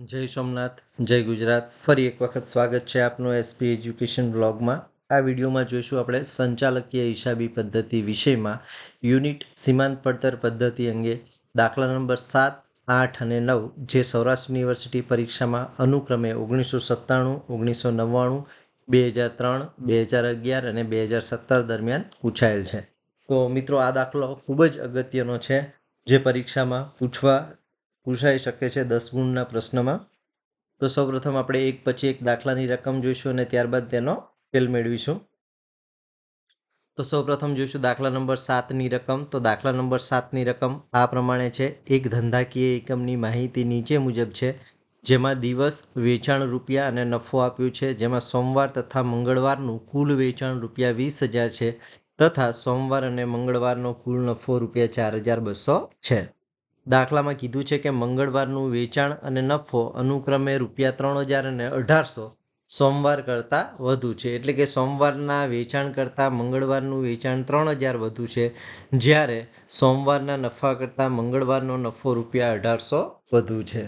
જય સોમનાથ, જય ગુજરાત. ફરી એક વખત સ્વાગત છે આપનું એસપી એજ્યુકેશન બ્લોગમાં આ વિડીયોમાં જોઈશું આપણે સંચાલકીય હિસાબી પદ્ધતિ વિષયમાં યુનિટ સીમાંત પડતર પદ્ધતિ અંગે. દાખલા નંબર સાત, આઠ અને નવ, જે સૌરાષ્ટ્ર યુનિવર્સિટી પરીક્ષામાં અનુક્રમે ઓગણીસો સત્તાણું, ઓગણીસો નવ્વાણું, બે હજાર ત્રણ, બે હજાર અગિયાર અને બે હજાર સત્તર દરમિયાન પૂછાયેલ છે. તો મિત્રો, આ દાખલો ખૂબ જ અગત્યનો છે. જે પરીક્ષામાં પૂછવા પૂછાઈ શકે છે દસ ગુણના પ્રશ્નમાં. તો સૌપ્રથમ આપણે એક પછી એક દાખલાની રકમ જોઈશું અને ત્યારબાદ તેનો ઉકેલ મેળવીશું. તો સૌપ્રથમ જોઈશું દાખલા નંબર સાતની રકમ. તો દાખલા નંબર સાતની રકમ આ પ્રમાણે છે. એક ધંધાકીય એકમની માહિતી નીચે મુજબ છે. જેમાં દિવસ, વેચાણ રૂપિયા અને નફો આપ્યું છે. જેમાં સોમવાર તથા મંગળવારનું કુલ વેચાણ રૂપિયા વીસ હજાર છે તથા સોમવાર અને મંગળવારનો કુલ નફો રૂપિયા ચાર હજાર બસો છે. દાખલામાં કીધું છે કે મંગળવારનું વેચાણ અને નફો અનુક્રમે રૂપિયા ત્રણ હજાર અને અઢારસો સોમવાર કરતાં વધુ છે. એટલે કે સોમવારના વેચાણ કરતાં મંગળવારનું વેચાણ ત્રણ હજાર વધુ છે. જ્યારે સોમવારના નફા કરતાં મંગળવારનો નફો રૂપિયા અઢારસો વધુ છે.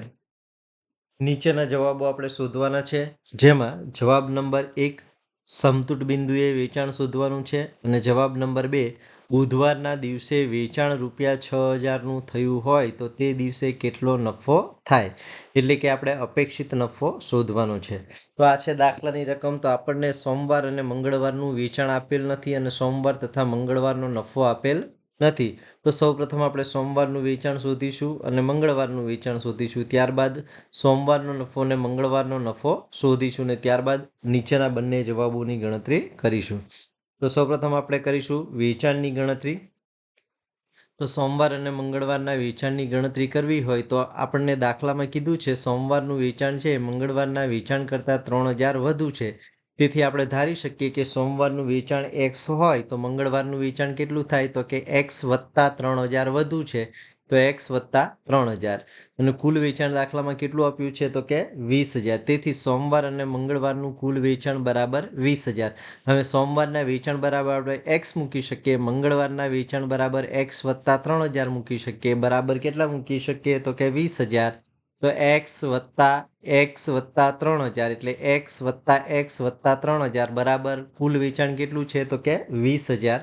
નીચેના જવાબો આપણે શોધવાના છે. જેમાં જવાબ નંબર એક, સમતુટ બિંદુએ વેચાણ શોધવાનું છે અને જવાબ નંબર બે બુધવારના દિવસે વેચાણ રૂપિયા છ હજારનું થયું હોય તો તે દિવસે કેટલો નફો થાય? એટલે કે આપણે અપેક્ષિત નફો શોધવાનો છે. તો આ છે દાખલાની રકમ. તો આપણને સોમવાર અને મંગળવારનું વેચાણ આપેલ નથી અને સોમવાર તથા મંગળવારનો નફો આપેલ નથી. તો સૌપ્રથમ આપણે સોમવારનું વેચાણ શોધીશું અને મંગળવારનું વેચાણ શોધીશું. ત્યારબાદ સોમવારનો નફો અને મંગળવારનો નફો શોધીશું અને ત્યારબાદ નીચેના બંને જવાબોની ગણતરી કરીશું. તો સૌપ્રથમ આપણે કરીશું વેચાણની ગણતરી. તો સોમવાર અને મંગળવારના વેચાણની ગણતરી કરવી હોય તો આપણને દાખલામાં કીધું છે, સોમવારનું વેચાણ છે, મંગળવારના વેચાણ કરતાં ત્રણ હજાર વધુ છે. તેથી આપણે ધારી શકીએ કે સોમવારનું વેચાણ એક્સ હોય તો મંગળવારનું વેચાણ કેટલું થાય તો કે એક્સ વત્તા ત્રણ હજાર વધુ છે. તો એક્સ વત્તા ત્રણ હજાર. અને કુલ વેચાણ દાખલામાં કેટલું આપ્યું છે? તો કે વીસ હજાર. તેથી સોમવાર અને મંગળવારનું કુલ વેચાણ બરાબર વીસ હજાર. હવે સોમવારના વેચાણ બરાબર આપણે એક્સ મૂકી શકીએ. મંગળવારના વેચાણ બરાબર એક્સ વત્તા ત્રણ હજાર મૂકી શકીએ. બરાબર કેટલા મૂકી શકીએ? તો કે વીસ હજાર. તો એક્સ વત્તા એક્સ વત્તા ત્રણ હજાર. એટલે એક્સ વત્તા એક્સ વત્તા ત્રણ હજાર. બરાબર કુલ વેચાણ કેટલું છે? તો કે વીસ હજાર.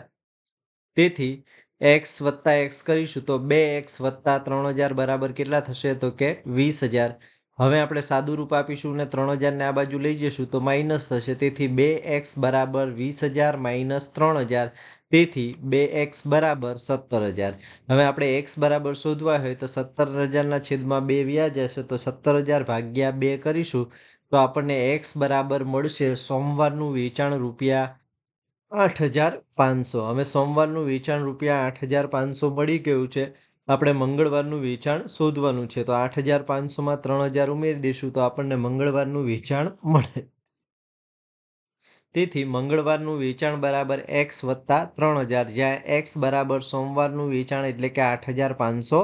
તેથી એક્સ વત્તા એક્સ કરીશું તો બે એક્સ વત્તા ત્રણ હજાર બરાબર કેટલા થશે? તો કે વીસ હજાર. હવે આપણે સાદું રૂપ આપીશું અને ત્રણ હજારને આ બાજુ લઈ જઈશું તો માઇનસ થશે. તેથી બે એક્સ બરાબર વીસ હજાર માઇનસ ત્રણ હજાર. તેથી બે એક્સ બરાબર સત્તર હજાર. હવે આપણે એક્સ બરાબર શોધવા હોય તો સત્તર હજારના છેદમાં બે વ્યાજ હશે તો સત્તર હજાર ભાગ્યા બે કરીશું. તો આપણને એક્સ બરાબર મળશે સોમવારનું વેચાણ રૂપિયા આઠ હજાર પાંચસો. હવે સોમવારનું વેચાણ રૂપિયા આઠ હજાર પાંચસો મળી ગયું છે. આપણે મંગળવારનું વેચાણ શોધવાનું છે. તો આઠ હજાર પાંચસોમાં ત્રણ હજાર ઉમેરી દઈશું તો આપણને મંગળવારનું વેચાણ મળે. તેથી મંગળવારનું વેચાણ બરાબર એક્સ વત્તા ત્રણ હજાર. જ્યાં એક્સ બરાબર સોમવારનું વેચાણ એટલે કે આઠ હજાર પાંચસો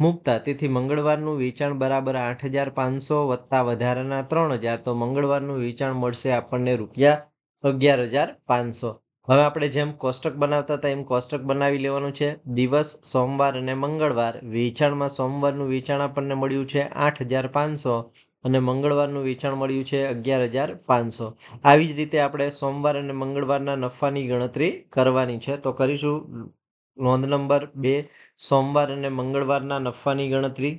મૂકતા. તેથી મંગળવારનું વેચાણ બરાબર આઠ હજાર પાંચસો વત્તા વધારાના ત્રણ હજાર. તો મંગળવારનું વેચાણ મળશે આપણને રૂપિયા અગિયાર હજાર પાંચસો. હવે આપણે જેમ કોષ્ટક બનાવતા હતા, એમ કોષ્ટક બનાવી લેવાનું છે. દિવસ, સોમવાર અને મંગળવાર. વેચાણમાં સોમવારનું વેચાણ આપણને મળ્યું છે આઠ હજાર પાંચસો અને મંગળવારનું વેચાણ મળ્યું છે અગિયાર હજાર પાંચસો. આવી જ રીતે આપણે સોમવાર અને મંગળવારના નફાની ગણતરી કરવાની છે. તો કરીશું. નોંધ નંબર બે, સોમવાર અને મંગળવારના નફાની ગણતરી.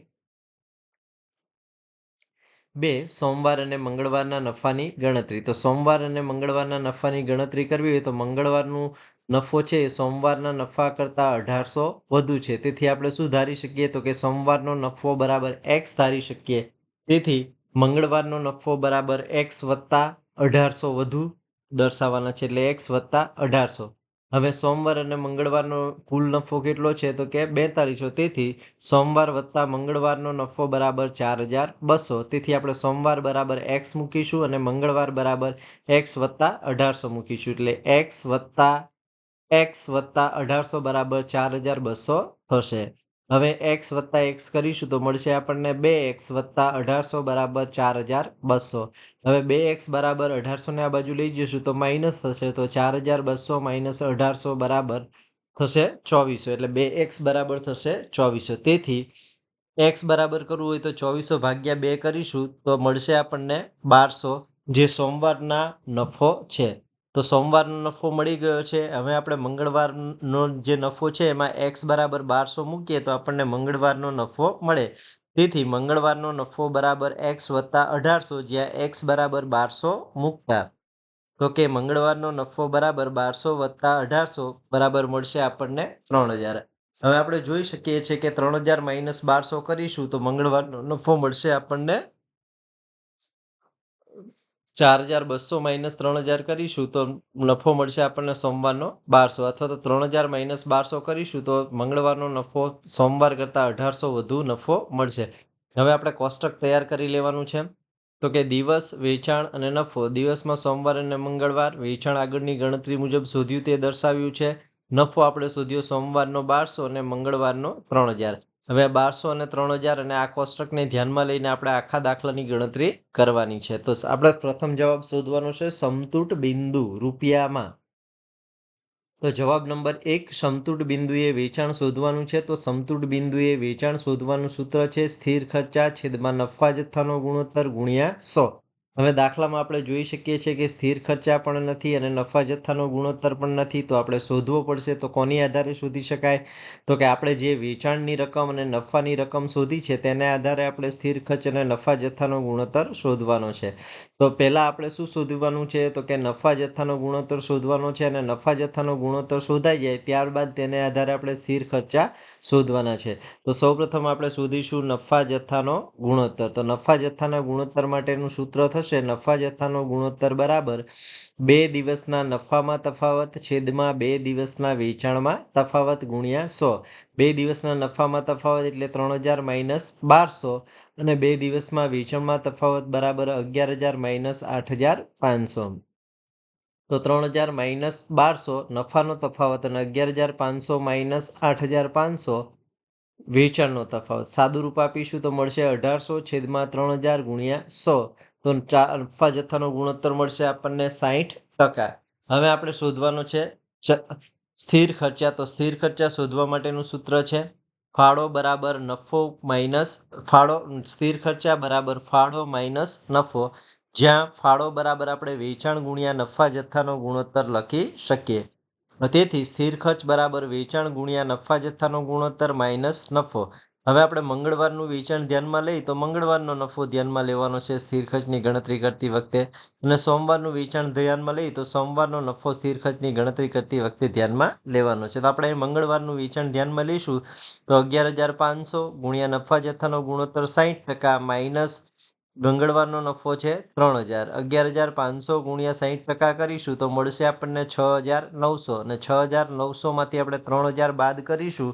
બે, સોમવાર અને મંગળવારના નફાની ગણતરી. તો સોમવાર અને મંગળવારના નફાની ગણતરી કરવી હોય તો મંગળવારનું નફો છે એ સોમવારના નફા કરતાં અઢારસો વધુ છે. તેથી આપણે શું ધારી શકીએ તો કે સોમવારનો નફો બરાબર એક્સ ધારી શકીએ. તેથી મંગળવારનો નફો બરાબર એક્સ વત્તા અઢારસો વધુ દર્શાવવાના છે. એટલે એક્સ વત્તા અઢારસો. હવે સોમવાર અને મંગળવારનો કુલ નફો કેટલો છે? તો કે બેતાલીસો. તેથી સોમવાર વત્તા મંગળવારનો નફો બરાબર ચાર હજાર બસો. તેથી આપણે સોમવાર બરાબર એક્સ મૂકીશું અને મંગળવાર બરાબર એક્સ વત્તા અઢારસો મૂકીશું. એટલે એક્સ વત્તા એક્સ વત્તા અઢારસો બરાબર ચાર હજાર બસો થશે. હવે એક્સ વત્તા એક્સ કરીશું તો મળશે આપણને બે એક્સ વત્તા અઢારસો બરાબર ચાર હજાર બસો. હવે બે એક્સ બરાબર અઢારસોને આ બાજુ લઈ જઈશું તો માઇનસ થશે તો ચાર હજાર બસો માઇનસ અઢારસો બરાબર થશે ચોવીસો. એટલે બે એક્સ બરાબર થશે ચોવીસો. તેથી એક્સ બરાબર કરવું હોય તો ચોવીસો ભાગ્યા બે કરીશું તો મળશે આપણને બારસો. જે સોમવારના નફો છે. તો સોમવારનો નફો મળી ગયો છે. હવે આપણે મંગળવારનો જે નફો છે એમાં એક્સ બરાબર બારસો મૂકીએ તો આપણને મંગળવારનો નફો મળે. તેથી મંગળવારનો નફો બરાબર એક્સ વત્તા અઢારસો જ્યાં એક્સ બરાબર બારસો મૂકતા. તો કે મંગળવારનો નફો બરાબર બારસો વત્તા અઢારસો બરાબર મળશે આપણને ત્રણ હજાર. હવે આપણે જોઈ શકીએ છીએ કે ત્રણ હજાર માઇનસ બારસો કરીશું તો મંગળવારનો નફો મળશે આપણને ચાર હજાર બસો માઇનસ ત્રણ હજાર કરીશું તો નફો મળશે આપણને સોમવારનો બારસો. અથવા તો ત્રણ હજાર માઇનસ બારસો કરીશું તો મંગળવારનો નફો સોમવાર કરતાં અઢારસો વધુ નફો મળશે. હવે આપણે કોષ્ટક તૈયાર કરી લેવાનું છે. તો કે દિવસ, વેચાણ અને નફો. દિવસમાં સોમવાર અને મંગળવાર, વેચાણ આગળની ગણતરી મુજબ શોધ્યું તે દર્શાવ્યું છે. નફો આપણે શોધ્યો સોમવારનો બારસો અને મંગળવારનો ત્રણ હજાર. હવે બારસો અને ત્રણ હજાર અને આ કોષ્ટકને ધ્યાનમાં લઈને આપણે આખા દાખલાની ગણતરી કરવાની છે. તો આપણે પ્રથમ જવાબ શોધવાનો છે, સમતુટ બિંદુ રૂપિયામાં. તો જવાબ નંબર એક, સમતુટ બિંદુએ વેચાણ શોધવાનું છે. તો સમતુટ બિંદુએ વેચાણ શોધવાનું સૂત્ર છે, સ્થિર ખર્ચા છેદમાં નફા જથ્થાનો ગુણોત્તર ગુણ્યા સો. હવે દાખલામાં આપણે જોઈ શકીએ છીએ કે સ્થિર ખર્ચા પણ નથી અને નફા જથ્થાનો ગુણોત્તર પણ નથી. તો આપણે શોધવો પડશે તો કોની આધારે શોધી શકાય? તો કે આપણે જે વેચાણની રકમ અને નફાની રકમ શોધી છે તેને આધારે આપણે સ્થિર ખર્ચ અને નફા જથ્થાનો ગુણોત્તર શોધવાનો છે. તો પહેલાં આપણે શું શોધવાનું છે? તો કે નફા જથ્થાનો ગુણોત્તર શોધવાનો છે અને નફા જથ્થાનો ગુણોત્તર શોધાઈ જાય ત્યારબાદ તેને આધારે આપણે સ્થિર ખર્ચા શોધવાના છે. તો સૌપ્રથમ આપણે શોધીશું નફા જથ્થાનો ગુણોત્તર. તો નફા જથ્થાના ગુણોત્તર માટેનું સૂત્ર થશે થશે નફા જથ્થાનો ગુણોત્તર બરાબર બે દિવસના નફામાં તફાવત છેદમાં બે દિવસના વેચાણમાં તફાવત ગુણ્યા સો. બે દિવસના નફામાં તફાવત એટલે ત્રણ હજાર માઇનસ બારસો અને બે દિવસમાં વેચાણમાં તફાવત બરાબર અગિયાર હજાર માઇનસ આઠ હજાર પાંચસો. તો ત્રણ હજાર માઇનસ બારસો, નફાનો તફાવત અને અગિયાર હજાર પાંચસો માઇનસ આઠ હજાર પાંચસો વેચાણનો તફાવત. સાદું રૂપ આપીશું તો મળશે અઢારસો છેદમાં ત્રણ હજાર ગુણ્યા સો. તો નફા જથ્થાનો ગુણોત્તર મળશે આપણને સાહીઠ ટકા. હવે આપણે શોધવાનો છે સ્થિર ખર્ચા. તો સ્થિર ખર્ચા શોધવા માટેનું સૂત્ર છે ફાળો બરાબર નફો માઇનસ ફાળો, સ્થિર ખર્ચા બરાબર ફાળો માઇનસ નફો. જ્યાં ફાળો બરાબર આપણે વેચાણ ગુણ્યા નફા જથ્થાનો ગુણોત્તર લખી શકીએ. તેથી સ્થિર ખર્ચ બરાબર વેચાણ ગુણ્યા નફા જથ્થાનો ગુણોત્તર માઇનસ નફો. હવે આપણે મંગળવારનું વેચાણ ધ્યાનમાં લઈ તો મંગળવારનો નફો ધ્યાનમાં લેવાનો છે સ્થિર ખર્ચની ગણતરી કરતી વખતે. અને સોમવારનું વેચાણ ધ્યાનમાં લઈ તો સોમવારનો નફો સ્થિર ખર્ચની ગણતરી કરતી વખતે ધ્યાનમાં લેવાનો છે. તો આપણે મંગળવારનું વેચાણ ધ્યાનમાં લઈશું તો અગિયાર હજાર પાંચસો ગુણ્યા નફા જથ્થાનો ગુણોત્તર સાહીઠ ટકા માઇનસ મંગળવારનો નફો છે ત્રણ હજાર. અગિયાર હજાર પાંચસો ગુણ્યા સાહીઠ ટકા કરીશું તો મળશે આપણને છ હજાર નવસો અને છ હજાર નવસોમાંથી આપણે ત્રણ હજાર બાદ કરીશું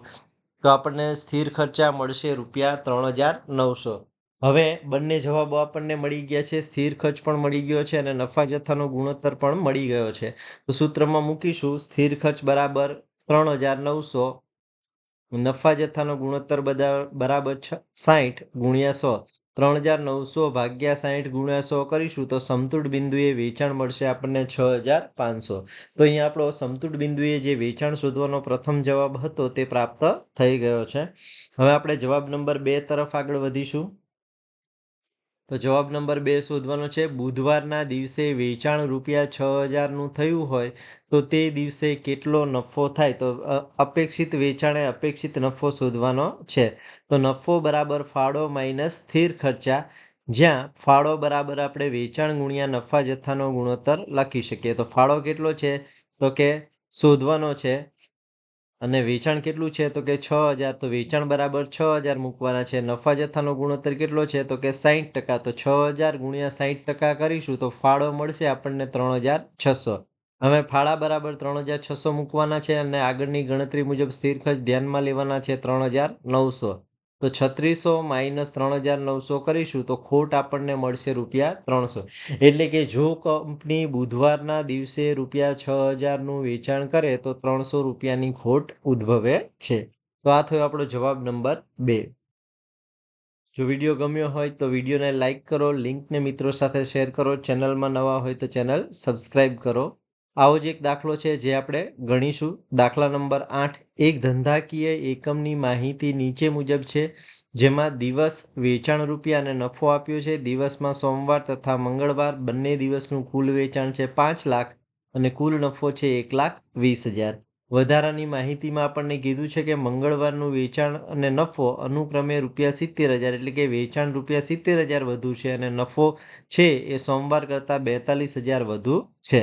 તો આપણને સ્થિર ખર્ચા મળશે રૂપિયા ત્રણ હજાર નવસો. હવે બંને જવાબો આપણને મળી ગયા છે, સ્થિર ખર્ચ પણ મળી ગયો છે અને નફા જથ્થાનો ગુણોત્તર પણ મળી ગયો છે. તો સૂત્રમાં મૂકીશું, સ્થિર ખર્ચ બરાબર ત્રણ હજાર નવસો, નફા જથ્થાનો ગુણોત્તર બરાબર છ સાહીઠ ગુણ્યા સો. ત્રણ હજાર નવસો ભાગ્યા સાહીઠ ગુણ્યા સો કરીશું તો સમતુટ બિંદુએ વેચાણ મળશે આપણને છ હજાર પાંચસો. તો અહીંયા આપણો સમતુટ બિંદુએ જે વેચાણ શોધવાનો પ્રથમ જવાબ હતો તે પ્રાપ્ત થઈ ગયો છે. હવે આપણે જવાબ નંબર બે તરફ આગળ વધીશું. તો જવાબ નંબર બે શોધવાનો છે. બુધવારના દિવસે વેચાણ રૂપિયા છ હજારનું થયું હોય તો તે દિવસે કેટલો નફો થાય? તો અપેક્ષિત વેચાણે અપેક્ષિત નફો શોધવાનો છે. તો નફો બરાબર ફાળો માઇનસ સ્થિર ખર્ચા. જ્યાં ફાળો બરાબર આપણે વેચાણ ગુણ્યા નફા જથ્થાનો ગુણોત્તર લખી શકીએ. તો ફાળો કેટલો છે? તો કે શોધવાનો છે અને વેચાણ કેટલું છે? તો કે છ હજાર. તો વેચાણ બરાબર છ હજાર મૂકવાના છે. નફા જથ્થાનો ગુણોત્તર કેટલો છે? તો કે સાહીઠ ટકા. તો છ હજાર ગુણ્યા સાહીઠ ટકા કરીશું તો ફાળો મળશે આપણને ત્રણ હજાર છસો. હવે ફાળા બરાબર ત્રણ હજાર છસો મૂકવાના છે અને આગળની ગણતરી મુજબ સ્થિર ખર્ચ ધ્યાનમાં લેવાના છે ત્રણ હજાર નવસો. તો છત્રીસો માઇનસ ત્રણ હજાર નવસો કરીશું તો ખોટ આપણને મળશે રૂપિયા ત્રણસો. એટલે કે જો કંપની બુધવારના દિવસે રૂપિયા છ હજારનું વેચાણ કરે તો ત્રણસો રૂપિયાની ખોટ ઉદ્ભવે છે. તો આ થયો આપણો જવાબ નંબર બે. જો વીડિયો ગમ્યો હોય તો વિડીયોને લાઇક કરો, લિંકને મિત્રો સાથે શેર કરો, ચેનલમાં નવા હોય તો ચેનલ સબસ્ક્રાઈબ કરો. આવો જ એક દાખલો છે જે આપણે ગણીશું. દાખલા નંબર આઠ, એક ધંધાકીય એકમની માહિતી નીચે મુજબ છે, જેમાં દિવસ વેચાણ રૂપિયા અને નફો આપ્યો છે. દિવસમાં સોમવાર તથા મંગળવાર બંને દિવસનું કુલ વેચાણ છે પાંચ લાખ અને કુલ નફો છે એક લાખ વીસ હજાર. વધારાની માહિતીમાં આપણને કીધું છે કે મંગળવારનું વેચાણ અને નફો અનુક્રમે રૂપિયા સિત્તેર હજાર એટલે કે વેચાણ રૂપિયા સિત્તેર હજાર વધુ છે અને નફો છે એ સોમવાર કરતાં બેતાલીસ હજાર વધુ છે.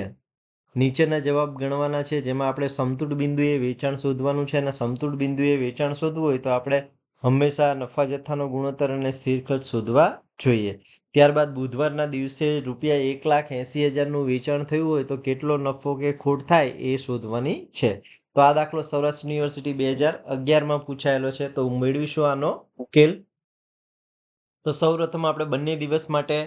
નીચેના જવાબ ગણવાના છે, જેમાં આપણે સમતુળ બિંદુએ વેચાણ શોધવાનું છે અને સમતુળ બિંદુએ વેચાણ શોધવું હોય તો આપણે હંમેશા નફા જથ્થાનો ગુણોત્તર અને સ્થિર ખર્ચ શોધવા જોઈએ. ત્યારબાદ બુધવારના દિવસે રૂપિયા એક લાખ એંસી હજારનું વેચાણ થયું હોય તો કેટલો નફો કે ખોટ થાય એ શોધવાની છે. તો આ દાખલો સૌરાષ્ટ્ર યુનિવર્સિટી બે હજાર અગિયારમાં પૂછાયેલો છે, તો મેળવીશું આનો ઉકેલ. તો સૌપ્રથમ આપણે બંને દિવસ માટે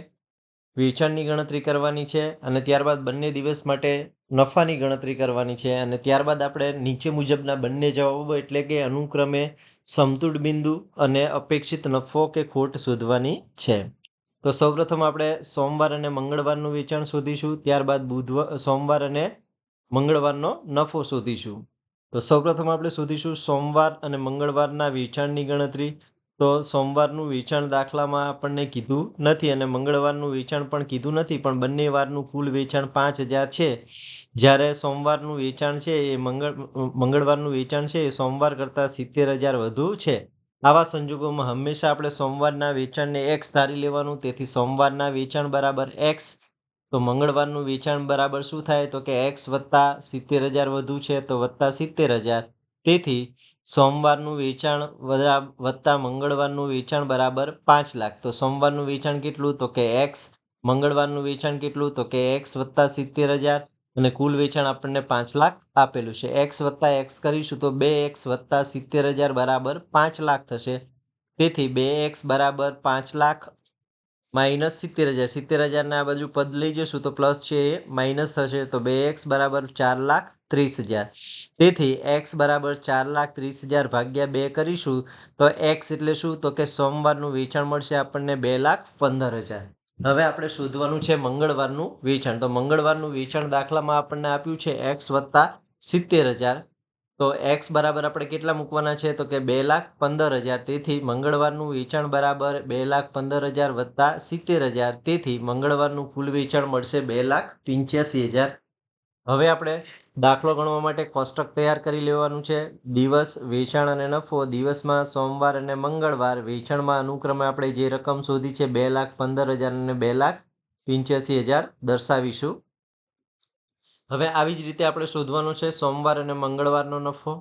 વેચાણની ગણતરી કરવાની છે અને ત્યારબાદ બંને દિવસ માટે નફાની ગણતરી કરવાની છે અને ત્યારબાદ આપણે નીચે મુજબના બંને જવાબો એટલે કે અનુક્રમે સમતુટ બિંદુ અને અપેક્ષિત નફો કે ખોટ શોધવાની છે. તો સૌપ્રથમ આપણે સોમવાર અને મંગળવારનું વેચાણ શોધીશું, ત્યારબાદ બુધવાર સોમવાર અને મંગળવારનો નફો શોધીશું. તો સૌપ્રથમ આપણે શોધીશું સોમવાર અને મંગળવારના વેચાણની ગણતરી તો સોમવારનું વેચાણ દાખલામાં આપણને કીધું નથી અને મંગળવારનું વેચાણ પણ કીધું નથી, પણ બંને વારનું કુલ વેચાણ પાંચ હજાર છે. જ્યારે સોમવારનું વેચાણ છે એ મંગળ, મંગળવારનું વેચાણ છે એ સોમવાર કરતાં સિત્તેર હજાર વધુ છે. આવા સંજોગોમાં હંમેશા આપણે સોમવારના વેચાણને એક્સ ધારી લેવાનું, તેથી સોમવારના વેચાણ બરાબર એક્સ તો મંગળવારનું વેચાણ બરાબર શું થાય? તો કે એક્સ વત્તા સિત્તેર હજાર વધુ છે, તો વત્તા સિત્તેર હજાર. તેથી સોમવારનું વેચાણ વત્તા મંગળવારનું વેચાણ બરાબર પાંચ લાખ. તો સોમવારનું વેચાણ કેટલું? તો કે એક્સ. મંગળવારનું વેચાણ કેટલું? તો કે એક્સ વત્તા સિત્તેર હજાર. અને કુલ વેચાણ આપણને પાંચ લાખ આપેલું છે. એક્સ વત્તા એક્સ કરીશું તો બે એક્સ વત્તા સિત્તેર હજાર બરાબર પાંચ લાખ થશે. તેથી બે એક્સ બરાબર પાંચ લાખ માઇનસ સિત્તેર હજાર. સિત્તેર હજારને આ બાજુ પદ લઈ જશું તો પ્લસ છે એ માઇનસ થશે. તો બે એક્સ બરાબર ચાર લાખ. ત્રીસ હજાર. તેથી એક્સ બરાબર ચાર લાખ ત્રીસ હજાર ભાગ્યા બે કરીશું, તો એક્સ એટલે શું? તો કે સોમવારનું વેચાણ મળશે આપણને બે લાખ પંદર હજાર. હવે આપણે શોધવાનું છે મંગળવારનું વેચાણ. તો મંગળવારનું વેચાણ દાખલામાં આપણને આપ્યું છે એક્સ વત્તા સિત્તેર હજાર. તો એક્સ બરાબર આપણે કેટલા મૂકવાના છે? તો કે બે લાખ પંદર હજાર. તેથી મંગળવારનું વેચાણ બરાબર બે લાખ પંદર હજાર વત્તા સિત્તેર હજાર. તેથી મંગળવારનું કુલ વેચાણ મળશે બે લાખ પંચ્યાસી હજાર. હવે આપણે દાખલો ગણવા માટે કોષ્ટક તૈયાર કરી લેવાનું છે. દિવસ, વેચાણ અને નફો. દિવસમાં સોમવાર અને મંગળવાર વેચાણમાં અનુક્રમે આપણે જે રકમ શોધી છે બે લાખ પંદર હજાર અને બે લાખ પંચ્યાસી હજાર દર્શાવીશું. હવે આવી જ રીતે આપણે શોધવાનું છે સોમવાર અને મંગળવારનો નફો.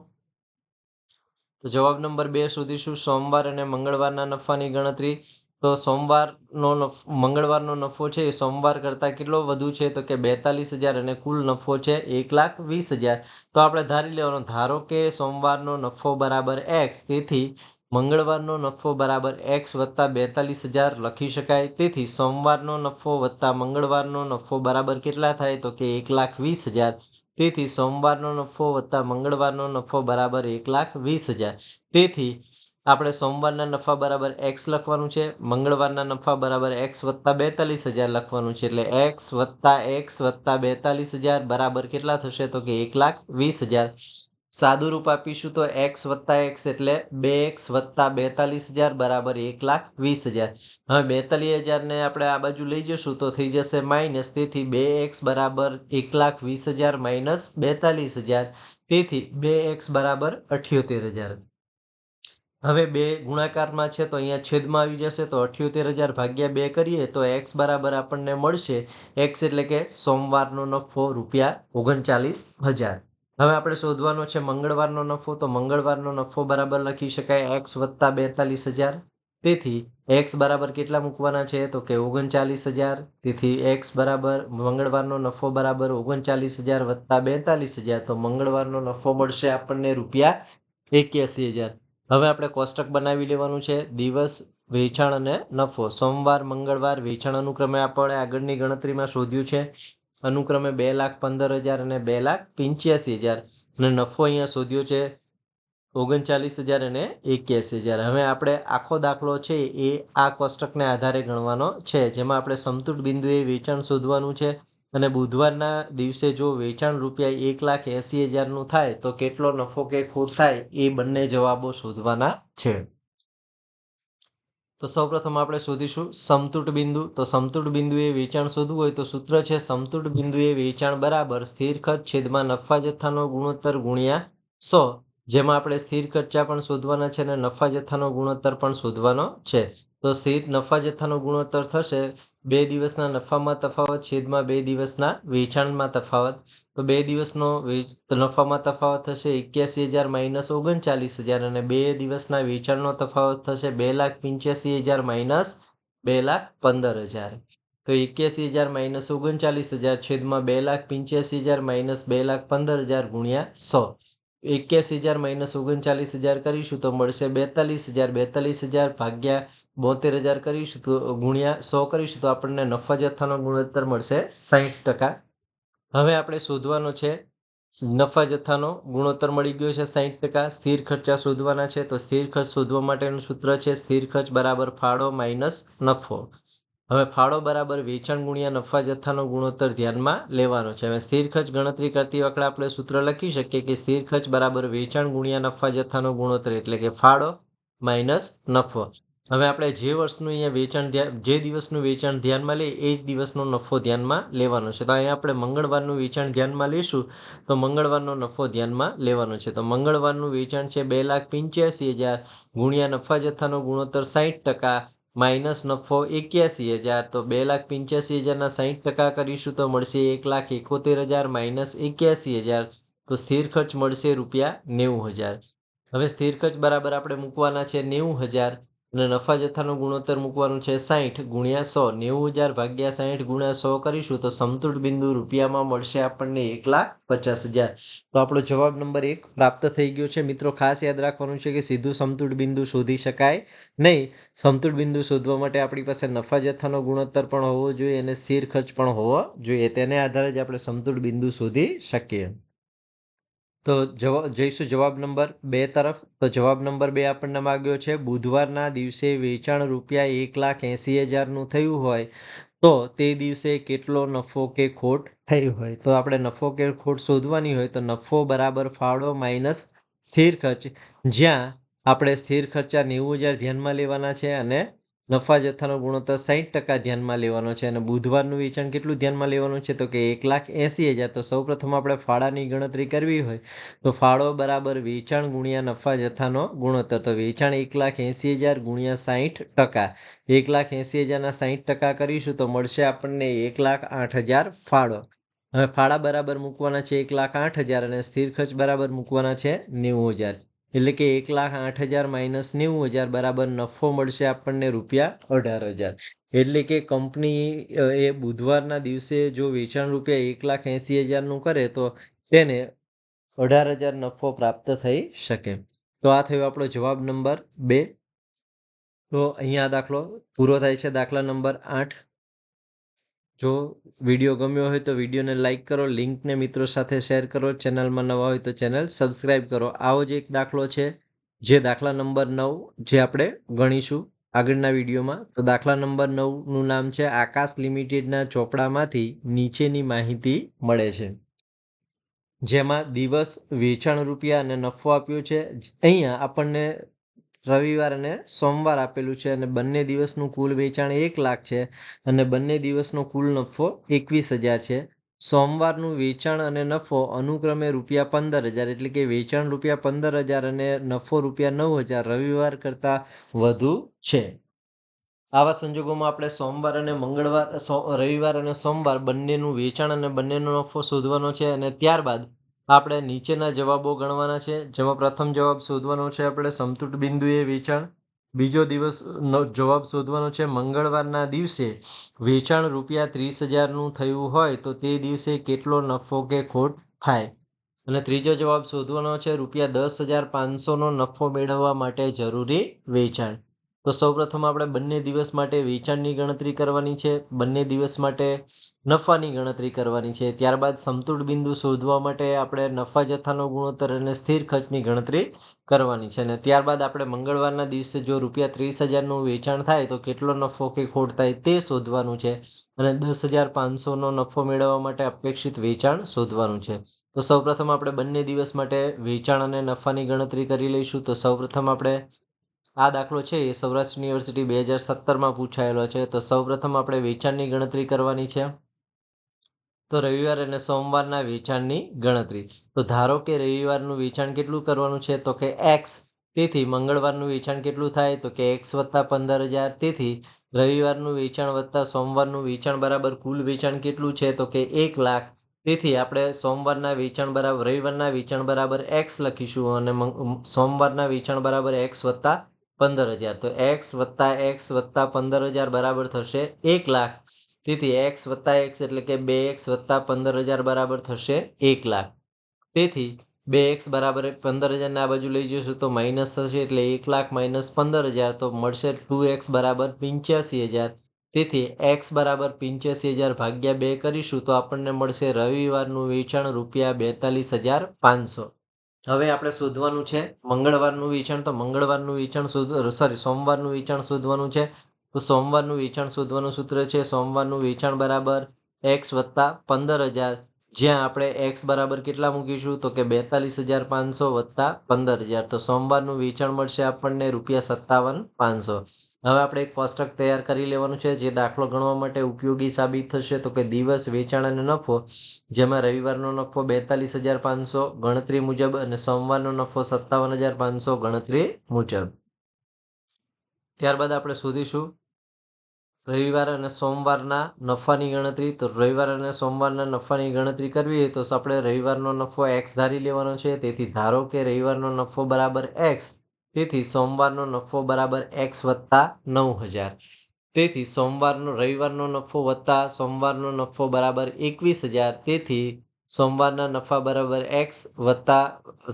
તો જવાબ નંબર બે શોધીશું. સોમવાર અને મંગળવારના નફાની ગણતરી તો સોમવારનો મંગળવારનો નફો છે એ સોમવાર કરતાં કેટલો વધુ છે? તો કે બેતાલીસ હજાર અને કુલ નફો છે એક લાખ વીસ હજાર. તો આપણે ધારી લેવાનો, ધારો કે સોમવારનો નફો બરાબર એક્સ, તેથી મંગળવારનો નફો બરાબર એક્સ વત્તા બેતાલીસ હજાર લખી શકાય. તેથી સોમવારનો નફો વત્તા મંગળવારનો નફો બરાબર કેટલા થાય? તો કે એક લાખ વીસ હજાર. તેથી સોમવારનો નફો વત્તા મંગળવારનો નફો બરાબર એક લાખ વીસ હજાર. તેથી આપણે સોમવારના નફા બરાબર એક્સ લખવાનું છે, મંગળવારના નફા બરાબર એક્સ વત્તા બેતાલીસ હજાર લખવાનું છે, એટલે એક્સ વત્તા એક્સ વત્તા બેતાલીસ હજાર બરાબર કેટલા થશે તો કે એક લાખ વીસ હજાર. સાદું રૂપ આપીશું તો એક્સ વત્તા એક્સ એટલે બે એક્સ વત્તા બેતાલીસ હજાર બરાબર એક લાખ વીસ હજાર. હવે બેતાલીસ હજારને આપણે આ બાજુ લઈ જશું તો થઈ જશે માઇનસ, તેથી બે એક્સ બરાબર એક લાખ વીસ હજાર માઇનસ બેતાલીસ હજાર. તેથી બે એક્સ બરાબર અઠ્યોતેર હજાર. હવે બે ગુણાકારમાં છે તો અહીંયા છેદમાં આવી જશે તો અઠ્યોતેર હજાર ભાગ્યા બે કરીએ તો એક્સ બરાબર આપણને મળશે. એક્સ એટલે કે સોમવારનો નફો રૂપિયા ઓગણચાલીસ હજાર. હવે આપણે શોધવાનો છે મંગળવારનો નફો તો મંગળવારનો નફો બરાબર લખી શકાય એક્સ વત્તા બેતાલીસ હજાર. તેથી એક્સ બરાબર કેટલા મૂકવાના છે તો કે ઓગણચાલીસ હજાર. તેથી એક્સ બરાબર મંગળવારનો નફો બરાબર ઓગણચાલીસ હજાર વત્તા બેતાલીસ હજાર. તો મંગળવારનો નફો મળશે આપણને રૂપિયા એક્યાસી હજાર. હવે આપણે કોષ્ટક બનાવી લેવાનું છે. દિવસ, વેચાણ અને નફો. સોમવાર, મંગળવાર, વેચાણ અનુક્રમે આપણે આગળની ગણતરીમાં શોધ્યું છે. અનુક્રમે બે લાખ પંદર હજાર અને બે લાખ પંચ્યાસી હજાર. અને નફો અહીંયા શોધ્યો છે ઓગણચાલીસ હજાર અને એક્યાસી હજાર. હવે આપણે આખો દાખલો છે એ આ કોષ્ટકને આધારે ગણવાનો છે. જેમાં આપણે સમતુલ બિંદુએ વેચાણ શોધવાનું છે. અને બુધવારના દિવસે જો વેચાણ રૂપિયા એક લાખ એંસી હજારનું થાય, તો કેટલો નફો કે ખોટ થાય એ બંને જવાબો શોધવાના છે. તો સૌપ્રથમ આપણે શોધીશું સમતુટ બિંદુ. તો સમતુટ બિંદુએ વેચાણ શોધવું હોય તો સૂત્ર છે, સમતુટ બિંદુએ વેચાણ બરાબર સ્થિર ખર્ચ છેદમાં નફા જથ્થાનો ગુણોત્તર ગુણ્યા સો, જેમાં આપણે સ્થિર ખર્ચા પણ શોધવાના છે અને નફા જથ્થાનો ગુણોત્તર પણ શોધવાનો છે. તો સ્થિર નફા જથ્થાનો ગુણોત્તર થશે બે દિવસના નફામાં તફાવત, છેદમાં બે દિવસના વેચાણમાં તફાવત. તો બે દિવસનો નફામાં તફાવત થશે એક્યાસી હજાર માઇનસ ઓગણચાલીસ હજાર અને બે દિવસના વેચાણનો તફાવત થશે બે લાખ પંચ્યાસી હજાર માઇનસ બે લાખ પંદર હજાર. તો એક્યાસી હજાર માઇનસ ઓગણચાલીસ હજાર છેદમાં બે લાખ પંચ્યાસી હજાર માઇનસ બે લાખ પંદર હજાર ગુણ્યા સો. એક્યાસી હજાર માઇનસ ઓગણચાલીસ હજાર કરીશું તો મળશે બેતાલીસ હજાર બેતાલીસ હજાર ભાગ્યા બોતેર હજાર કરીશું તો ગુણ્યા સો કરીશું તો આપણને નફા જથ્થાનો ગુણોત્તર મળશે સાહીઠ ટકા. હવે આપણે શોધવાનો છે, નફા જથ્થાનો ગુણોત્તર મળી ગયો છે સાહીઠ ટકા. સ્થિર ખર્ચા શોધવાના છે તો સ્થિર ખર્ચ શોધવા માટેનું સૂત્ર છે, સ્થિર ખર્ચ બરાબર ફાળો માઇનસ નફો. હવે ફાળો બરાબર વેચાણ ગુણ્યા નફા જથ્થાનો ગુણોત્તર ધ્યાનમાં લેવાનો છે. હવે સ્થિર ખર્ચ ગણતરી કરતી વખતે આપણે સૂત્ર લખી શકીએ કે સ્થિર ખર્ચ બરાબર વેચાણ ગુણ્યા નફા જથ્થાનો ગુણોત્તર એટલે કે ફાળો માઇનસ નફો. હવે આપણે જે વર્ષનું અહીંયા વેચાણ જે દિવસનું વેચાણ ધ્યાનમાં લઈએ એ જ દિવસનો નફો ધ્યાનમાં લેવાનો છે. તો અહીંયા આપણે મંગળવારનું વેચાણ ધ્યાનમાં લઈશું તો મંગળવારનો નફો ધ્યાનમાં લેવાનો છે. તો મંગળવારનું વેચાણ છે બે લાખ પંચ્યાસી હજાર ગુણ્યા નફા જથ્થાનો ગુણોત્તર સાહીઠ ટકા. માઇનસ નફો એક્યાસી હજાર. તો બે લાખ પંચ્યાસી હજારના સાહીઠ ટકા કરીશું તો મળશે એક લાખ એકોતેર હજાર માઇનસ એક્યાસી હજાર. તો સ્થિર ખર્ચ મળશે રૂપિયા નેવું હજાર. હવે સ્થિર ખર્ચ બરાબર આપણે મૂકવાના છે નેવું હજાર. અને નફા જથ્થાનો ગુણોત્તર મૂકવાનું છે સાહીઠ ગુણ્યા સો, નેવું હજાર ભાગ્યા સાહીઠ ગુણ્યા સો કરીશું તો સમતુલ બિંદુ રૂપિયામાં મળશે આપણને એક લાખ પચાસ હજાર. તો આપણો જવાબ નંબર એક પ્રાપ્ત થઈ ગયો છે. મિત્રો, ખાસ યાદ રાખવાનું છે કે સીધું સમતુલ બિંદુ શોધી શકાય નહીં. સમતુલ બિંદુ શોધવા માટે આપણી પાસે નફા જથ્થાનો ગુણોત્તર પણ હોવો જોઈએ અને સ્થિર ખર્ચ પણ હોવો જોઈએ. તેને આધારે જ આપણે સમતુલ બિંદુ શોધી શકીએ. તો જવાબ જઈશું જવાબ નંબર બે તરફ. તો જવાબ નંબર બે આપણને માગ્યો છે, બુધવારના દિવસે વેચાણ રૂપિયા એક લાખ એંસી હજારનું થયું હોય, તો તે દિવસે કેટલો નફો કે ખોટ થઈ હોય? તો આપણે નફો કે ખોટ શોધવાની હોય તો નફો બરાબર ફાળો માઇનસ સ્થિર ખર્ચ. જ્યાં આપણે સ્થિર ખર્ચા નેવું હજાર ધ્યાનમાં લેવાના છે અને નફા જથ્થાનો ગુણોત્તર સાહીઠ ટકા ધ્યાનમાં લેવાનો છે અને બુધવારનું વેચાણ કેટલું ધ્યાનમાં લેવાનું છે તો કે એક લાખ એંસી હજાર. તો સૌપ્રથમ આપણે ફાળાની ગણતરી કરવી હોય તો ફાળો બરાબર વેચાણ ગુણ્યા નફા જથ્થાનો ગુણોત્તર. તો વેચાણ એક લાખ એંસી હજાર ગુણ્યા સાહીઠ ટકા. એક લાખ એંસી હજારના સાહીઠ ટકા કરીશું તો મળશે આપણને એક લાખ આઠ હજાર ફાળો. હવે ફાળા બરાબર મૂકવાના છે એક લાખ આઠ હજાર અને સ્થિર ખર્ચ બરાબર મૂકવાના છે નેવું હજાર. એટલે કે એક લાખ આઠ હજાર માઇનસ નેવું હજાર બરાબર નફો મળશે આપણને રૂપિયા અઢાર હજાર. એટલે કે કંપની એ બુધવારના દિવસે જો વેચાણ રૂપિયા એક લાખ એંસી હજારનું કરે તો તેને અઢાર હજાર નફો પ્રાપ્ત થઈ શકે. તો આ થયો આપણો જવાબ નંબર બે. તો અહીંયા દાખલો પૂરો થાય છે. દાખલા નંબર આઠ. જો વીડિયો ગમ્યો હોય તો વિડીયોને લાઇક કરો, લિંકને મિત્રો સાથે શેર કરો, ચેનલમાં નવા હોય તો ચેનલ સબસ્ક્રાઈબ કરો. આવો જ એક દાખલો છે, જે દાખલા નંબર નવ જે આપણે ગણીશું આગળના વિડીયોમાં. તો દાખલા નંબર નવનું નામ છે, આકાશ લિમિટેડના ચોપડામાંથી નીચેની માહિતી મળે છે. જેમાં દિવસ વેચાણ રૂપિયા અને નફો આપ્યો છે. અહીંયા આપણને રવિવાર અને સોમવાર આપેલું છે અને બંને દિવસનું કુલ વેચાણ એક લાખ છે અને બંને દિવસનો કુલ નફો એકવીસ હજાર છે. સોમવારનું વેચાણ અને નફો અનુક્રમે રૂપિયા પંદર હજાર એટલે કે વેચાણ રૂપિયા પંદર હજાર અને નફો રૂપિયા નવ હજાર રવિવાર કરતાં વધુ છે. આવા સંજોગોમાં આપણે સોમવાર અને મંગળવાર રવિવાર અને સોમવાર બંનેનું વેચાણ અને બંનેનો નફો શોધવાનો છે અને ત્યારબાદ આપણે નીચેના જવાબો ગણવાના છે. જેમાં પ્રથમ જવાબ શોધવાનો છે આપણે સમતુટ બિંદુએ વેચાણ. બીજો દિવસનો જવાબ શોધવાનો છે મંગળવારના દિવસે વેચાણ રૂપિયા ત્રીસ હજારનું થયું હોય તો તે દિવસે કેટલો નફો કે ખોટ થાય. અને ત્રીજો જવાબ શોધવાનો છે રૂપિયા દસ હજાર પાંચસોનો નફો મેળવવા માટે જરૂરી વેચાણ. તો સૌપ્રથમ આપણે બંને દિવસ માટે વેચાણની ગણતરી કરવાની છે, બંને દિવસ માટે નફાની ગણતરી કરવાની છે. ત્યારબાદ સમતુળ બિંદુ શોધવા માટે આપણે નફા જથ્થાનો ગુણોત્તર અને સ્થિર ખર્ચની ગણતરી કરવાની છે. અને ત્યારબાદ આપણે મંગળવારના દિવસે જો રૂપિયા ત્રીસ હજારનું વેચાણ થાય, તો કેટલો નફો કે ખોટ થાય તે શોધવાનું છે. અને દસ હજાર પાંચસોનો નફો મેળવવા માટે અપેક્ષિત વેચાણ શોધવાનું છે. તો સૌપ્રથમ આપણે બંને દિવસ માટે વેચાણ અને નફાની ગણતરી કરી લઈશું. તો સૌપ્રથમ આપણે આ દાખલો છે એ સૌરાષ્ટ્ર યુનિવર્સિટી બે હજાર સત્તરમાં પૂછાયેલો છે. તો સૌપ્રથમ આપણે વેચાણની ગણતરી કરવાની છે. તો રવિવાર અને સોમવારના વેચાણની ગણતરી. તો ધારો કે રવિવારનું વેચાણ કેટલું કરવાનું છે? તો કે એક્સ. તેથી મંગળવારનું વેચાણ કેટલું થાય? તો કે એક્સ વત્તા પંદર હજાર. તેથી રવિવારનું વેચાણ વત્તા સોમવારનું વેચાણ બરાબર કુલ વેચાણ કેટલું છે? તો કે એક લાખ. તેથી આપણે સોમવારના વેચાણ બરાબર, રવિવારના વેચાણ બરાબર એક્સ લખીશું અને સોમવારના વેચાણ બરાબર એક્સ વત્તા પંદર હજાર. તો એક્સ વત્તા એક્સ વત્તા પંદર હજાર બરાબર થશે એક લાખ. તેથી એક્સ વત્તા એક્સ એટલે કે બે એક્સ વત્તા પંદર હજાર બરાબર થશે એક લાખ. તેથી બે એક્સ બરાબર પંદર હજારને આ બાજુ લઈ જઈશું તો માઇનસ થશે એટલે એક લાખ માઇનસ પંદર હજાર. તો મળશે ટુ એક્સ બરાબર પંચ્યાસી હજાર. તેથી એક્સ બરાબર પંચ્યાસી હજાર ભાગ્યા બે કરીશું તો આપણને મળશે રવિવારનું વેચાણ રૂપિયા બેતાલીસ હજાર પાંચસો. હવે આપણે શોધવાનું છે, મંગળવારનું વેચાણ, તો મંગળવારનું વેચાણ શોધ સોરી સોમવારનું વેચાણ શોધવાનું છે. તો સોમવારનું વેચાણ શોધવાનું સૂત્ર છે, સોમવારનું વેચાણ બરાબર એક્સ વત્તા પંદર હજાર જ્યાં આપણે એક્સ બરાબર કેટલા મૂકીશું? તો કે બેતાલીસ હજાર પાંચસો વત્તા પંદર હજાર તો સોમવારનું વેચાણ મળશે આપણને રૂપિયા સત્તાવન પાંચસો. હવે આપણે એક કોષ્ટક તૈયાર કરી લેવાનું છે. જે દાખલો ગણવા માટે ઉપયોગી સાબિત થશે તો કે દિવસ, વેચાણ અને નફો, જેમાં રવિવારનો નફો બેતાલીસ હજાર પાંચસો, ગણતરી મુજબ અને સોમવારનો નફો સત્તાવન હજાર પાંચસો, ગણતરી મુજબ. ત્યારબાદ આપણે શોધીશું. રવિવાર અને સોમવારના નફાની ગણતરી. તો રવિવાર અને સોમવારના નફાની ગણતરી કરવી હોય તો આપણે રવિવારનો નફો એક્સ ધારી લેવાનો છે. તેથી ધારો કે રવિવારનો નફો બરાબર એક્સ તેથી સોમવારનો નફો બરાબર એક્સ વત્તા નવ હજાર. તેથી સોમવારનો, રવિવારનો નફો વત્તા સોમવારનો નફો બરાબર એકવીસ હજાર. તેથી સોમવારના નફા બરાબર એક્સ વત્તા,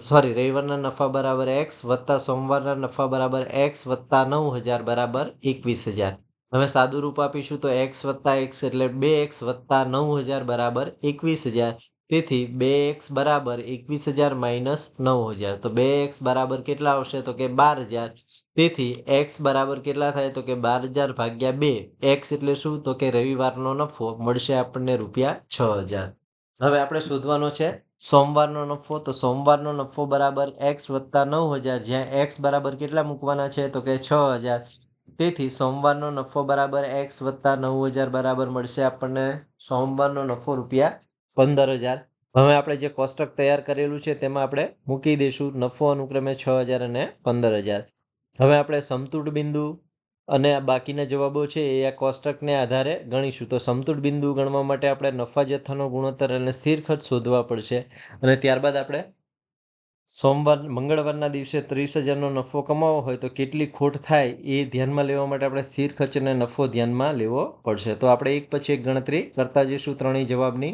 સોરી, રવિવારના નફા બરાબર એક્સ વત્તા સોમવારના નફા બરાબર એક્સ વત્તા નવ હજાર બરાબર એકવીસ હજાર. હવે સાદું રૂપ આપીશું તો એક્સ વત્તા એક્સ એટલે બે એક્સ વત્તા નવ હજાર બરાબર એકવીસ હજાર. તેથી બે એક્સ બરાબર એકવીસ હજાર માઇનસ નવ હજાર. તો બે એક્સ બરાબર કેટલા આવશે? તો કે બાર હજાર. તેથી એક્સ બરાબર કેટલા થાય? તો કે બાર હજાર ભાગ્યા બે. એક્સ એટલે શું? તો કે રવિવારનો નફો મળશે આપણને રૂપિયા છ હજાર. હવે આપણે શોધવાનો છે સોમવારનો નફો. તો સોમવારનો નફો બરાબર એક્સ વત્તા નવ હજાર. જ્યાં એક્સ બરાબર કેટલા મૂકવાના છે? તો કે છ હજાર. તેથી સોમવારનો નફો બરાબર એક્સ વત્તા નવ હજાર બરાબર મળશે આપણને સોમવારનો નફો રૂપિયા પંદર હજાર. હવે આપણે જે કોષ્ટક તૈયાર કરેલું છે, તેમાં આપણે મૂકી દઈશું નફો અનુક્રમે છ હજાર અને પંદર હજાર. હવે આપણે સમતુટ બિંદુ અને બાકીના જવાબો છે, એ આ કોષ્ટકને આધારે ગણીશું. તો સમતુટ બિંદુ ગણવા માટે આપણે નફા જથ્થાનો ગુણોત્તર અને સ્થિર ખર્ચ શોધવા પડશે. અને ત્યારબાદ આપણે સોમવાર, મંગળવારના દિવસે ત્રીસ હજારનો નફો કમાવો હોય તો કેટલી ખોટ થાય એ ધ્યાનમાં લેવા માટે આપણે સ્થિર ખર્ચ અને નફો ધ્યાનમાં લેવો પડશે. તો આપણે એક પછી એક ગણતરી કરતા જઈશું ત્રણેય જવાબની.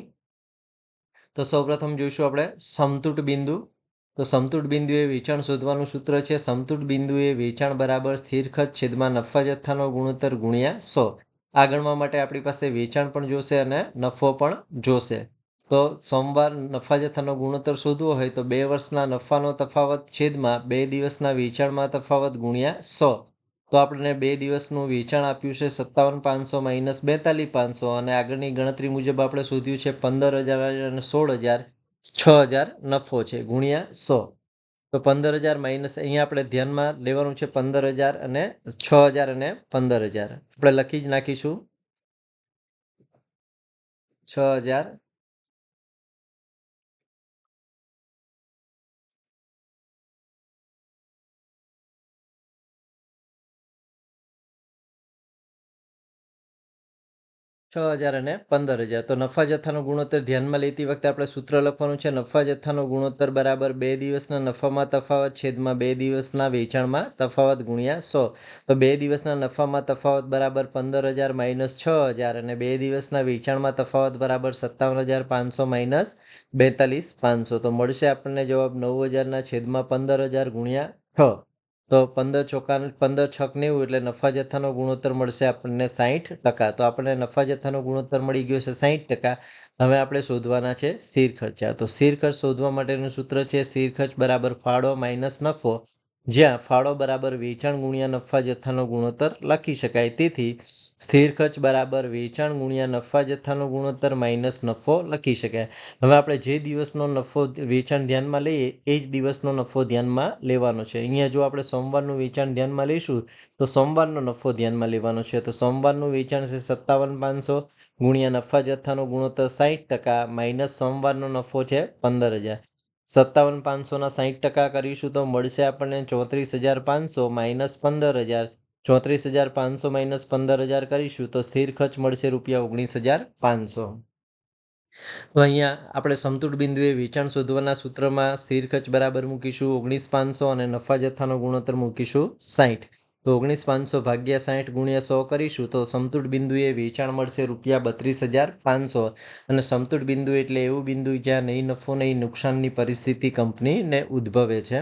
તો સૌપ્રથમ જોઈશું આપણે સમતુટ બિંદુ. તો સમતુટ બિંદુ એ વેચાણ શોધવાનું સૂત્ર છે. સમતુટ બિંદુ એ વેચાણ બરાબર સ્થિર ખર્ચ છેદમાં નફા જથ્થાનો ગુણોત્તર ગુણ્યા સો. આ ગણવા માટે આપણી પાસે વેચાણ પણ જોશે અને નફો પણ જોશે. તો સોમવાર નફા જથ્થાનો ગુણોત્તર શોધવો હોય તો બે વર્ષના નફાનો તફાવત છેદમાં બે દિવસના વેચાણમાં તફાવત ગુણ્યા સો. તો આપણને બે દિવસનું વેચાણ આપ્યું છે સત્તાવન પાંચસો માઇનસ બેતાલીસ પાંચસો અને આગળની ગણતરી મુજબ આપણે શોધ્યું છે પંદર હજાર અને સોળ હજાર, છ હજાર નફો છે, ગુણ્યા સો. તો પંદર હજાર માઇનસ અહીંયા આપણે ધ્યાનમાં લેવાનું છે પંદર હજાર અને છ હજાર અને પંદર હજાર. આપણે લખી જ નાખીશું. છ હજાર છ હજાર અને પંદર હજાર. તો નફા જથ્થાનો ગુણોત્તર ધ્યાનમાં લેતી વખતે આપણે સૂત્ર લખવાનું છે. નફા જથ્થાનો ગુણોત્તર બરાબર બે દિવસના નફામાં તફાવત છેદમાં બે દિવસના વેચાણમાં તફાવત ગુણ્યા સો. તો બે દિવસના નફામાં તફાવત બરાબર પંદર હજાર માઇનસ છ હજાર અને બે દિવસના વેચાણમાં તફાવત બરાબર સત્તાવન હજાર પાંચસો માઇનસ બેતાલીસ પાંચસો. તો મળશે આપણને જવાબ નવ હજારના છેદમાં પંદર હજાર ગુણ્યા છ. તો પંદર ચોકા, પંદર છક નેવું એટલે નફા જથ્થાનો ગુણોત્તર મળશે આપણને સાહીઠ ટકા. તો આપણને નફા જથ્થાનો ગુણોત્તર મળી ગયો છે સાહીઠ ટકા. હવે આપણે શોધવાના છે સ્થિર ખર્ચા. તો સ્થિર ખર્ચ શોધવા માટેનું સૂત્ર છે સ્થિર ખર્ચ બરાબર ફાળો માઇનસ નફો. જ્યાં ફાળો બરાબર વેચાણ ગુણ્યા નફા જથ્થાનો ગુણોત્તર લખી શકાય. તેથી સ્થિર ખર્ચ બરાબર, વેચાણ ગુણ્યા નફા જથ્થાનો ગુણોત્તર માઇનસ નફો લખી શકાય. હવે આપણે જે દિવસનો નફો વેચાણ ધ્યાનમાં લઈએ, એ જ દિવસનો નફો ધ્યાનમાં લેવાનો છે. અહીંયા જો આપણે સોમવારનું વેચાણ ધ્યાનમાં લઈશું, તો સોમવારનો નફો ધ્યાનમાં લેવાનો છે. તો સોમવારનું વેચાણ છે સત્તાવન પાંચસો ગુણ્યા નફા જથ્થાનો ગુણોત્તર સાહીઠ ટકા, માઇનસ સોમવારનો નફો છે પંદર હજાર. સત્તાવન પાંચસોના સાહીઠ ટકા કરીશું તો મળશે આપણને ચોત્રીસ હજાર પાંચસો માઇનસ પંદર હજાર. ચોત્રીસ હજાર પાંચસો માઇનસ પંદર હજાર કરીશું તો સ્થિર ખર્ચ મળશે રૂપિયા ઓગણીસ હજાર પાંચસો. તો અહીંયા આપણે સમતુટ બિંદુએ વેચાણ શોધવાના સૂત્રમાં સ્થિર ખર્ચ બરાબર મૂકીશું ઓગણીસ પાંચસો અને નફા જથ્થાનો ગુણોત્તર મૂકીશું સાહીઠ તો ઓગણીસ પાંચસો ભાગ્યા સાહીઠ ગુણ્યા સો કરીશું તો સમતુટ બિંદુએ વેચાણ મળશે રૂપિયા બત્રીસ હજાર પાંચસો. અને સમતુટ બિંદુ એટલે એવું બિંદુ જ્યાં નહીં નફો, નહીં નુકસાનની પરિસ્થિતિ કંપનીને ઉદ્ભવે છે.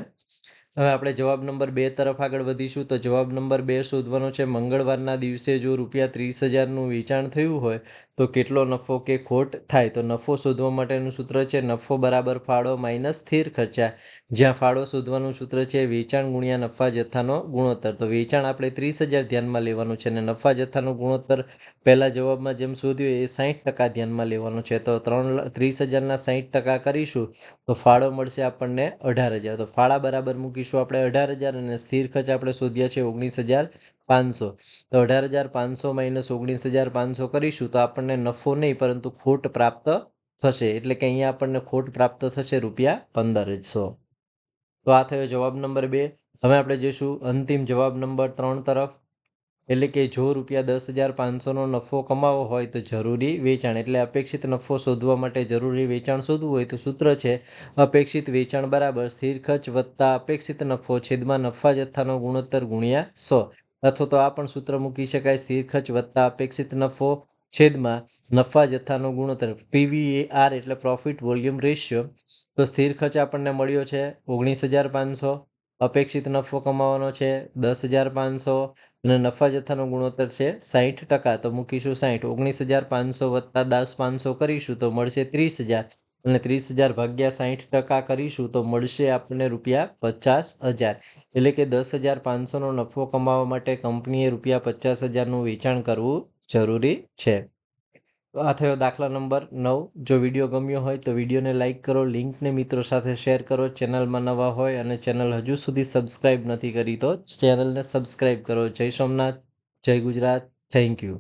હવે આપણે જવાબ નંબર બે તરફ આગળ વધીશું. તો જવાબ નંબર બે શોધવાનો છે, મંગળવારના દિવસે જો રૂપિયા ત્રીસ હજારનું વેચાણ થયું હોય તો કેટલો નફો કે ખોટ થાય? તો નફો શોધવા માટેનું સૂત્ર છે, નફો બરાબર ફાળો માઇનસ સ્થિર ખર્ચા. જ્યાં ફાળો શોધવાનું સૂત્ર છે, વેચાણ ગુણ્યા નફા જથ્થાનો ગુણોત્તર. તો વેચાણ આપણે ત્રીસ હજાર ધ્યાનમાં લેવાનું છે અને નફા જથ્થાનો ગુણોત્તર પહેલા જવાબમાં જેમ શોધ્યું એ સાહીઠ ટકા ધ્યાનમાં લેવાનું છે. તો ત્રણ ત્રીસ હજારના સાહીઠ ટકા કરીશું, તો ફાળો મળશે આપણને અઢાર હજાર. તો ફાળા બરાબર મૂકીશું આપણે અઢાર હજાર અને સ્થિર ખર્ચ આપણે શોધ્યા છે ઓગણીસ હજાર પાંચસો. તો અઢાર હજાર પાંચસો માઇનસ ઓગણીસ હજાર પાંચસો કરીશું, તો આપણને નફો નહીં, પરંતુ ખોટ પ્રાપ્ત થશે. એટલે કે અહીંયા આપણને ખોટ પ્રાપ્ત થશે રૂપિયા પંદરસો તો આ થયો જવાબ નંબર બે. હવે આપણે જઈશું અંતિમ જવાબ નંબર ત્રણ તરફ. એટલે કે જો રૂપિયા દસ હજાર પાંચસોનો નફો કમાવો હોય તો જરૂરી વેચાણ. એટલે અપેક્ષિત નફો શોધવા માટે જરૂરી વેચાણ શોધવું હોય તો સૂત્ર છે અપેક્ષિત વેચાણ બરાબર સ્થિર ખર્ચ વત્તા અપેક્ષિત નફો છેદમાં નફા જથ્થાનો ગુણોત્તર ગુણ્યા સો. અથવા તો આ પણ સૂત્ર મૂકી શકાય. સ્થિર ખર્ચ વત્તા અપેક્ષિત નફો છેદમાં નફા જથ્થાનો ગુણોત્તર પીવીએઆર એટલે પ્રોફિટ વોલ્યુમ રેશિયો તો સ્થિર ખર્ચ આપણને મળ્યો છે ઓગણીસ હજાર પાંચસો, અપેક્ષિત નફો કમાવાનો છે દસ હજાર પાંચસો અને નફા જથ્થાનો ગુણોત્તર છે સાહીઠ ટકા. તો મૂકીશું સાહીઠ ઓગણીસ હજાર પાંચસો વત્તા દસ પાંચસો કરીશું તો મળશે ત્રીસ હજાર અને ત્રીસ હજાર ભાગ્યા સાહીઠ ટકા કરીશું તો મળશે આપણને રૂપિયા પચાસ હજાર. એટલે કે દસ હજાર પાંચસોનો નફો કમાવા માટે કંપનીએ રૂપિયા પચાસ હજારનું વેચાણ કરવું જરૂરી છે. આ થયો દાખલા નંબર નવ. જો વીડિયો ગમ્યો હોય તો વિડીયોને લાઇક કરો, લિંકને મિત્રો સાથે શેર કરો, ચેનલમાં નવા હોય અને ચેનલ હજુ સુધી સબસ્ક્રાઇબ નથી કરી તો ચેનલને સબસ્ક્રાઇબ કરો. જય સોમનાથ, જય ગુજરાત. Thank you.